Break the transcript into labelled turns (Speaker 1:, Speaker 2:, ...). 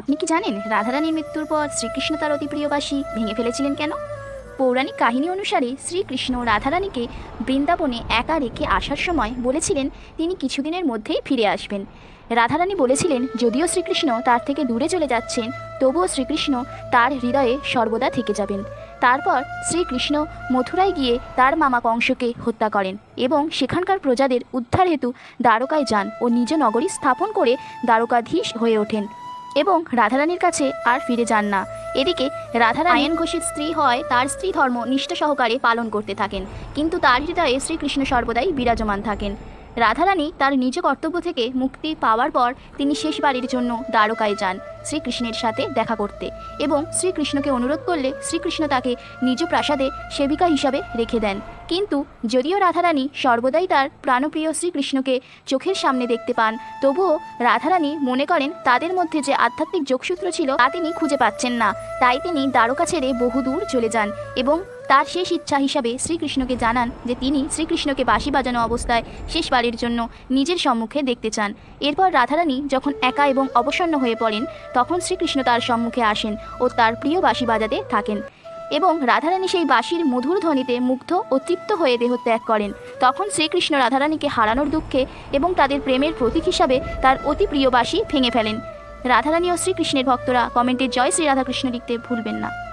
Speaker 1: আপনি কি জানেন রাধারানীর মৃত্যুর পর শ্রীকৃষ্ণ তার অতি প্রিয়বাসী ভেঙে ফেলেছিলেন কেন? পৌরাণিক কাহিনী অনুসারে শ্রীকৃষ্ণ রাধারানীকে বৃন্দাবনে একা রেখে আসার সময় বলেছিলেন তিনি কিছুদিনের মধ্যেই ফিরে আসবেন। রাধারানী বলেছিলেন, যদিও শ্রীকৃষ্ণ তার থেকে দূরে চলে যাচ্ছেন, তবুও শ্রীকৃষ্ণ তার হৃদয়ে সর্বদা থেকে যাবেন। তারপর শ্রীকৃষ্ণ মথুরায় গিয়ে তার মামা কংসকে হত্যা করেন এবং সেখানকার প্রজাদের উদ্ধার হেতু দ্বারকায় যান ও নিজ নগরী স্থাপন করে দ্বারকাধীশ হয়ে ওঠেন। এবং রাধারানীর কাছে আর ফিরে যান না। এদিকে রাধারানী আয়ন ঘোষের স্ত্রী হয় তার স্ত্রী ধর্ম নিষ্ঠা সহকারে পালন করতে থাকেন, কিন্তু তার হৃদয়ে শ্রীকৃষ্ণ সর্বদাই বিরাজমান থাকেন। রাধারানী তার নিজ কর্তব্য থেকে মুক্তি পাওয়ার পর তিনি শেষবারের জন্য দ্বারকায় যান শ্রীকৃষ্ণের সাথে দেখা করতে এবং শ্রীকৃষ্ণকে অনুরোধ করলে শ্রীকৃষ্ণ তাকে নিজ প্রাসাদে সেবিকা হিসাবে রেখে দেন। কিন্তু যদিও রাধারানী সর্বদাই তার প্রাণপ্রিয় শ্রীকৃষ্ণকে চোখের সামনে দেখতে পান, তবুও রাধারানী মনে করেন তাদের মধ্যে যে আধ্যাত্মিক যোগসূত্র ছিল তা তিনি খুঁজে পাচ্ছেন না। তাই তিনি দ্বারকা ছেড়ে বহুদূর চলে যান এবং তার শেষ ইচ্ছা হিসাবে শ্রীকৃষ্ণকে জানান যে তিনি শ্রীকৃষ্ণকে বাঁশি বাজানো অবস্থায় শেষবারের জন্য নিজের সম্মুখে দেখতে চান। এরপর রাধারানী যখন একা এবং অবসন্ন হয়ে পড়েন, তখন শ্রীকৃষ্ণ তার সম্মুখে আসেন ও তার প্রিয় বাঁশি বাজাতে থাকেন। এবং রাধারানী সেই বাঁশির মধুর ধ্বনিতে মুগ্ধ ও তৃপ্ত হয়ে দেহত্যাগ করেন। তখন শ্রীকৃষ্ণ রাধারানীকে হারানোর দুঃখে এবং তাদের প্রেমের প্রতীক হিসাবে তার অতি প্রিয় বাঁশি ভেঙে ফেলেন। রাধারানী ও শ্রীকৃষ্ণের ভক্তরা কমেন্টে জয় শ্রী রাধাকৃষ্ণ লিখতে ভুলবেন না।